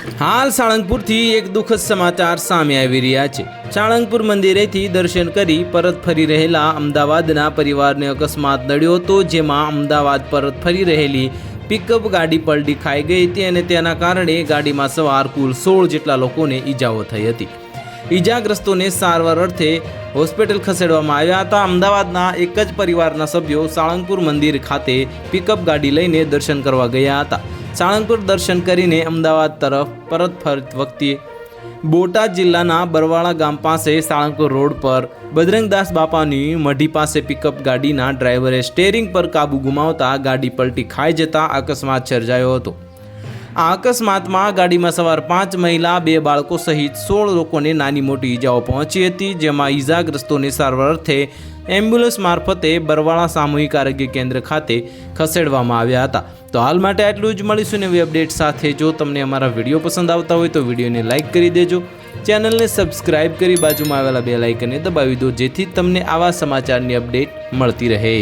હાલ સાળંગપુરથી એક દુઃખદ સમાચાર સામે આવી રહ્યા છે. સાળંગપુર મંદિરેથી દર્શન કરી પરત ફરી રહેલા અમદાવાદના પરિવારને અકસ્માત નડ્યો હતો, જેમાં અમદાવાદ પરત ફરી રહેલી પિકઅપ ગાડી પલટી ખાઈ ગઈ હતી અને તેના કારણે ગાડીમાં સવાર કુલ સોળ જેટલા લોકોને ઈજાઓ થઈ હતી. ઈજાગ્રસ્તોને સારવાર અર્થે હોસ્પિટલ ખસેડવામાં આવ્યા હતા. અમદાવાદના એક જ પરિવારના સભ્યો સાળંગપુર મંદિર ખાતે પિકઅપ ગાડી લઈને દર્શન કરવા ગયા હતા. સાળંગપુર દર્શન કરીને અમદાવાદ તરફ પરત ફરત વખતે બોટાદ જિલ્લાના બરવાળા ગામ પાસે સાળંગપુર રોડ પર બજરંગદાસ બાપાની મઢી પાસે પિકઅપ ગાડીના ડ્રાઈવરે સ્ટેરિંગ પર કાબુ ગુમાવતા ગાડી પલટી ખાઈ જતા અકસ્માત સર્જાયો હતો. આ અકસ્માતમાં ગાડીમાં સવાર પાંચ મહિલા, બે બાળકો સહિત સોળ લોકોને નાની મોટી ઈજાઓ પહોંચી હતી, જેમાં ઈજાગ્રસ્તોને સારવાર અર્થે એમ્બ્યુલન્સ મારફતે બરવાળા સામૂહિક આરોગ્ય કેન્દ્ર ખાતે ખસેડવામાં આવ્યા હતા. તો હાલ માટે આટલું જ. મળીશું નવી અપડેટ સાથે. જો તમને અમારા વીડિયો પસંદ આવતા હોય તો વિડીયોને લાઇક કરી દેજો. ચેનલને સબસ્ક્રાઇબ કરી બાજુમાં આવેલા બે લાઇકને દબાવી દો, જેથી તમને આવા સમાચારની અપડેટ મળતી રહે.